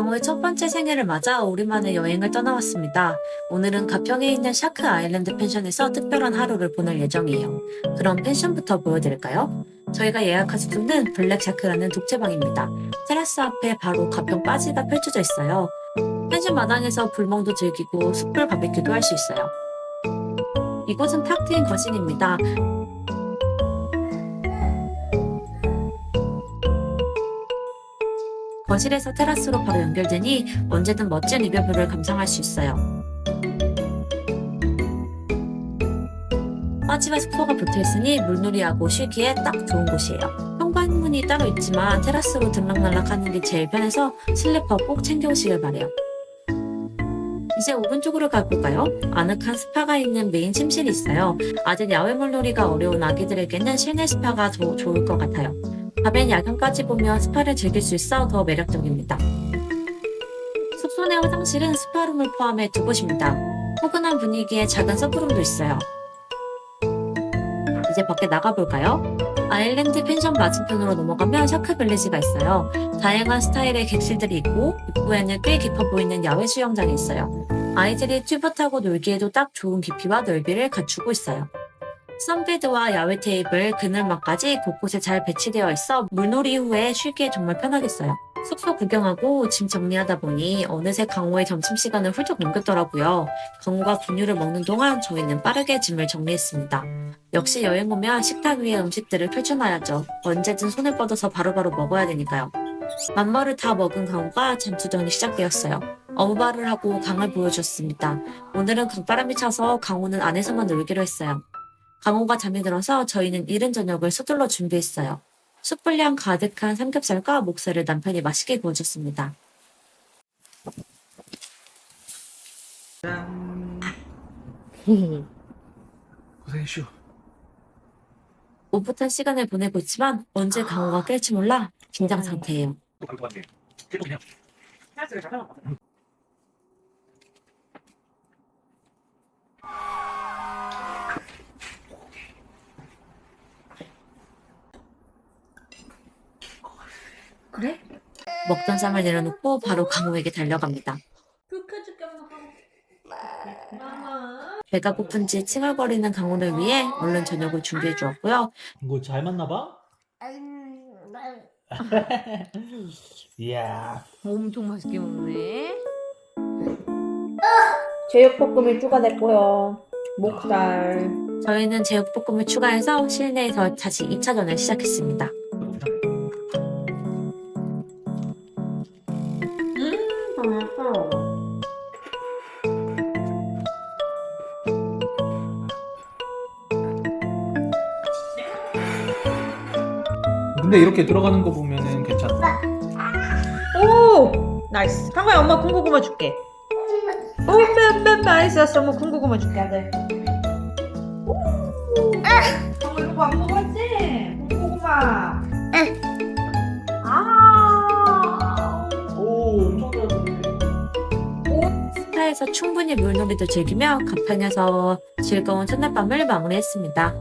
강호의 첫 번째 생일을 맞아 우리만의 여행을 떠나왔습니다. 오늘은 가평에 있는 샤크 아일랜드 펜션에서 특별한 하루를 보낼 예정이에요. 그럼 펜션부터 보여드릴까요? 저희가 예약한 숙소는 블랙샤크라는 독채방입니다. 테라스 앞에 바로 가평 바지가 펼쳐져 있어요. 펜션 마당에서 불멍도 즐기고 숯불 바베큐도 할 수 있어요. 이곳은 탁 트인 거실입니다. 거실에서 테라스로 바로 연결되니 언제든 멋진 리뷰뷰를 감상할 수 있어요. 빠지와 숙소가 붙어있으니 물놀이하고 쉬기에 딱 좋은 곳이에요. 현관문이 따로 있지만 테라스로 들락날락하는 게 제일 편해서 슬리퍼 꼭 챙겨오시길 바래요. 이제 오른쪽으로 가볼까요? 아늑한 스파가 있는 메인 침실이 있어요. 아직 야외 물놀이가 어려운 아기들에게는 실내 스파가 더 좋을 것 같아요. 밤엔 야경까지 보며 스파를 즐길 수 있어 더 매력적입니다. 숙소 내 화장실은 스파룸을 포함해 두 곳입니다. 포근한 분위기에 작은 서브룸도 있어요. 이제 밖에 나가볼까요? 아일랜드 펜션 맞은편으로 넘어가면 샤크 빌리지가 있어요. 다양한 스타일의 객실들이 있고 입구에는 꽤 깊어 보이는 야외 수영장이 있어요. 아이들이 튜브 타고 놀기에도 딱 좋은 깊이와 넓이를 갖추고 있어요. 선베드와 야외 테이블, 그늘막까지 곳곳에 잘 배치되어 있어 물놀이 후에 쉬기에 정말 편하겠어요. 숙소 구경하고 짐 정리하다 보니 어느새 강호의 점심시간을 훌쩍 넘겼더라고요. 강호가 분유를 먹는 동안 저희는 빠르게 짐을 정리했습니다. 역시 여행 오면 식탁 위에 음식들을 펼쳐놔야죠. 언제든 손을 뻗어서 바로바로 먹어야 되니까요. 만머를 다 먹은 강호가 잠수정이 시작되었어요. 어부발을 하고 강을 보여줬습니다. 오늘은 강바람이 차서 강호는 안에서만 놀기로 했어요. 강호가 잠이 들어서 저희는 이른 저녁을 서둘러 준비했어요. 숯불향 가득한 삼겹살과 목살을 남편이 맛있게 구워줬습니다. 고생했슈. 오붓한 시간을 보내고 있지만 언제 강호가 깰지 몰라 긴장 상태예요. 또. 계속 그냥. 그래? 먹던 쌈을 내려놓고 바로 강호에게 달려갑니다. 배가 고픈지 칭얼거리는 강호를 위해 얼른 저녁을 준비해 주었고요. 뭐잘 맞나 봐? 이야. 엄청 맛있게 먹네. 제육볶음이 추가됐고요. 목살. 저희는 제육볶음을 추가해서 실내에서 다시 2차전을 시작했습니다. 근데 이렇게 들어가는 거 보면은 괜찮다. 오! 나이스. 강호야, 엄마 군고구마 줄게. 오, 뺨뺨 맛있었어. 엄마 군고구마 줄게, 아들. 강호 이거 안 먹었지? 군고구마. 스파에서 충분히 물놀이도 즐기며 가평에서 즐거운 첫날밤을 마무리했습니다.